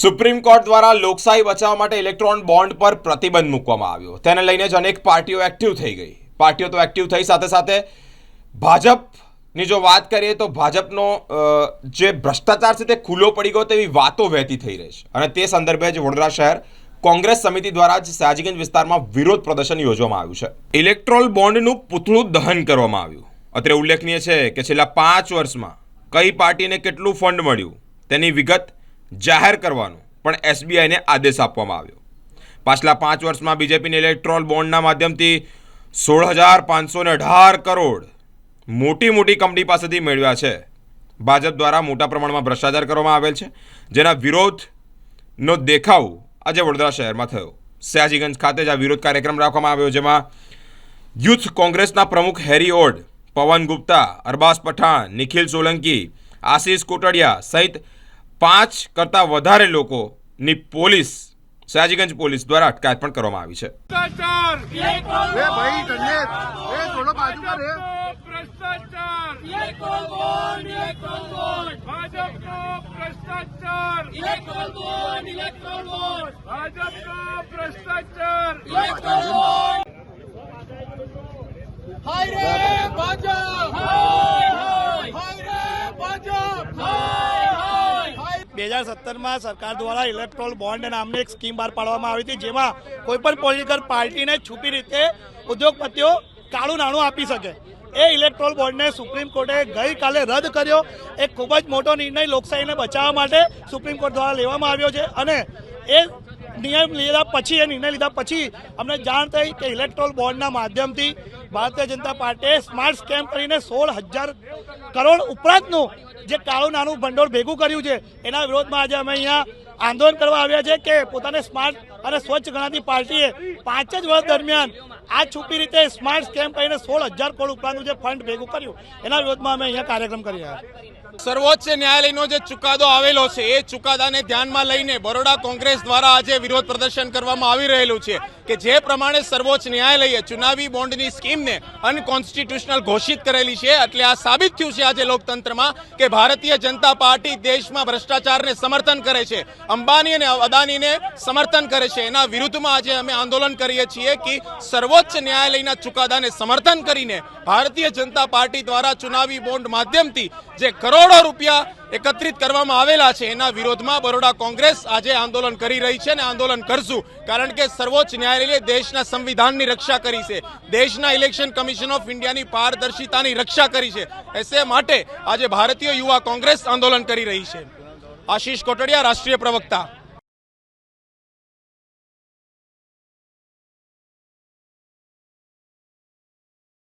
Supreme court દ્વારા લોકશાહી બચાવવા માટે ઇલેક્ટ્રોન બોન્ડ પર પ્રતિબંધ મૂકવામાં આવ્યો. તેને લઈને જ અનેક પાર્ટીઓ એક્ટિવ થઈ ગઈ. પાર્ટીઓ તો એક્ટિવ થઈ સાથે સાથે ભાજપની જો વાત કરીએ તો ભાજપનો જે ભ્રષ્ટાચાર છે તે ખુલ્લો પડી ગયો તેવી વાતો વહેતી થઈ રહી છે. અને તે સંદર્ભે જ વડોદરા શહેર કોંગ્રેસ સમિતિ દ્વારા જ સાજીગંજ વિસ્તારમાં વિરોધ પ્રદર્શન યોજવામાં આવ્યું છે. ઇલેક્ટ્રોલ બોન્ડનું પૂતળું દહન કરવામાં આવ્યું. અત્રે ઉલ્લેખનીય છે કે છેલ્લા પાંચ વર્ષમાં કઈ પાર્ટીને કેટલું ફંડ મળ્યું, તેની વિગત જાહેર કરવાનો, પણ એસબીઆઈને આદેશ આપવામાં આવ્યો. પાછલા પાંચ વર્ષમાં બીજેપીને ઇલેક્ટ્રોલ બોન્ડના માધ્યમથી સોળ હજાર પાંચસો ને અઢાર કરોડ મોટી મોટી કંપની પાસેથી મેળવ્યા છે. ભાજપ દ્વારા મોટા પ્રમાણમાં ભ્રષ્ટાચાર કરવામાં આવેલ છે, જેના વિરોધનો દેખાવ આજે વડોદરા શહેરમાં થયો. સયાજીગંજ ખાતે જ આ વિરોધ કાર્યક્રમ રાખવામાં આવ્યો, જેમાં યુથ કોંગ્રેસના પ્રમુખ હેરી ઓડ, પવન ગુપ્તા, અરબાઝ પઠાણ, નિખિલ સોલંકી, આશીષ કોટડિયા સહિત પાંચ કરતાં વધારે લોકોની પોલીસ સયાજીગંજ પોલીસ દ્વારા અટકાયત પણ કરવામાં આવી છે. ભ્રષ્ટાચાર! બે હજાર સત્તરમાં સરકાર દ્વારા ઇલેક્ટ્રોલ બોન્ડ નામની એક સ્કીમ બહાર પાડવામાં આવી હતી, જેમાં કોઈ પણ પોલિટિકલ પાર્ટીને છુપી રીતે ઉદ્યોગપતિઓ કાળું નાણું આપી શકે. એ ઇલેક્ટ્રોલ બોન્ડને સુપ્રીમ કોર્ટે ગઈકાલે રદ કર્યો. એક ખૂબ જ મોટો નિર્ણય લોકશાહીને બચાવવા માટે સુપ્રીમ કોર્ટ દ્વારા લેવામાં આવ્યો છે. અને એ નિયમ લીધા પછી, એ નિર્ણય લીધા પછી અમને જાણ થઈ કે ઇલેક્ટ્રોલ બોર્ડના માધ્યમથી ભારતીય જનતા પાર્ટીએ સ્માર્ટ સ્કેમ કરીને સોળ હજાર કરોડ ઉપરાંતનું જે કાળું નાનું ભંડોળ ભેગું કર્યું છે, એના વિરોધમાં આજે અમે અહીંયા આંદોલન કરવા આવ્યા છે કે પોતાને સ્માર્ટ અને સ્વચ્છ ગણાતી પાર્ટીએ પાંચ જ વર્ષ દરમિયાન આ છુપી રીતે સ્માર્ટ સ્કેમ કરીને સોળ હજાર કરોડ ઉપરાંતનું જે ફંડ ભેગું કર્યું, એના વિરોધમાં અમે અહીંયા કાર્યક્રમ કરી રહ્યા સર્વોચ્ચ ન્યાયાલયનો જે ચુકાદો આવેલો છે, એ ચુકાદાને ધ્યાનમાં લઈને બરોડા કોંગ્રેસ દ્વારા આજે વિરોધ પ્રદર્શન કરવામાં આવી રહેલું છે કે જે પ્રમાણે સર્વોચ્ચ ન્યાયાલયે ચુનાવી બોન્ડની સ્કીમને અનકોન્સ્ટિટ્યુશનલ ઘોષિત કરેલી છે, એટલે આ સાબિત થયું છે આજે લોકતંત્રમાં કે ભારતીય જનતા પાર્ટી દેશમાં ભ્રષ્ટાચારને સમર્થન કરે છે, અંબાની અને અદાનીને સમર્થન કરે છે. એના વિરુદ્ધમાં આજે અમે આંદોલન કરીએ છીએ કે સર્વોચ્ચ ન્યાયાલયના ચુકાદાને સમર્થન કરીને ભારતીય જનતા પાર્ટી દ્વારા ચુનાવી બોન્ડ માધ્યમથી જે કરોડો રૂપિયા એકત્રિત કરવામાં આવેલા છે, એના વિરોધમાં બરોડા કોંગ્રેસ આજે આંદોલન કરી રહી છે અને આંદોલન કરશું. કારણ કે સર્વોચ્ચ ન્યાયાલયે દેશના સંવિધાનની રક્ષા કરી છે. દેશના ઇલેક્શન કમિશન ઓફ ઇન્ડિયાની પારદર્શિતાની રક્ષા કરી છે. એસે માટે આજે ભારતીય યુવા કોંગ્રેસ આંદોલન કરી રહી છે. આશીષ કોટડિયા, રાષ્ટ્રીય પ્રવક્તા.